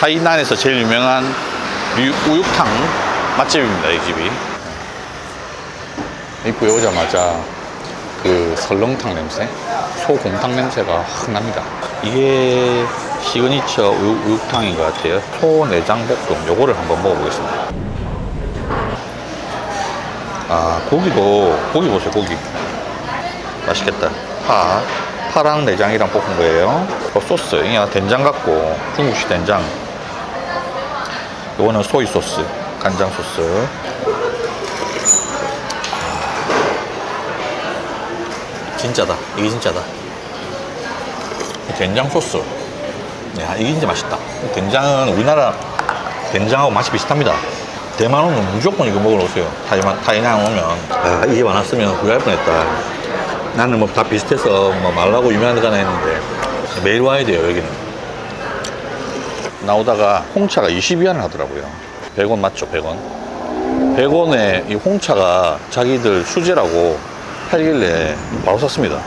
타이난에서 제일 유명한 류- 우육탕 맛집입니다, 이 집이. 입구에 오자마자 그 설렁탕 냄새, 소곰탕 냄새가 확 납니다. 이게 시그니처 우육, 우육탕인 것 같아요. 소내장볶음, 요거를 한번 먹어보겠습니다. 아, 고기도, 고기 보세요, 고기. 맛있겠다. 파, 파랑 내장이랑 볶은 거예요. 그 소스, 이게 된장 같고, 중국식 된장. 요거는 소이 소스, 간장 소스. 진짜다. 이게 진짜다. 된장 소스. 야, 이게 진짜 맛있다. 된장은 우리나라 된장하고 맛이 비슷합니다. 대만 오면 무조건 이거 먹으러 오세요. 타이만, 타이난 오면. 아, 이게 많았으면 후회할 뻔했다. 나는 뭐 다 비슷해서 뭐 말라고 유명한 데가 나 했는데 매일 와야 돼요, 여기는. 나오다가 홍차가 20위안을 하더라고요. 100원 맞죠, 100원? 100원에 이 홍차가 자기들 수제라고 팔길래 바로 샀습니다.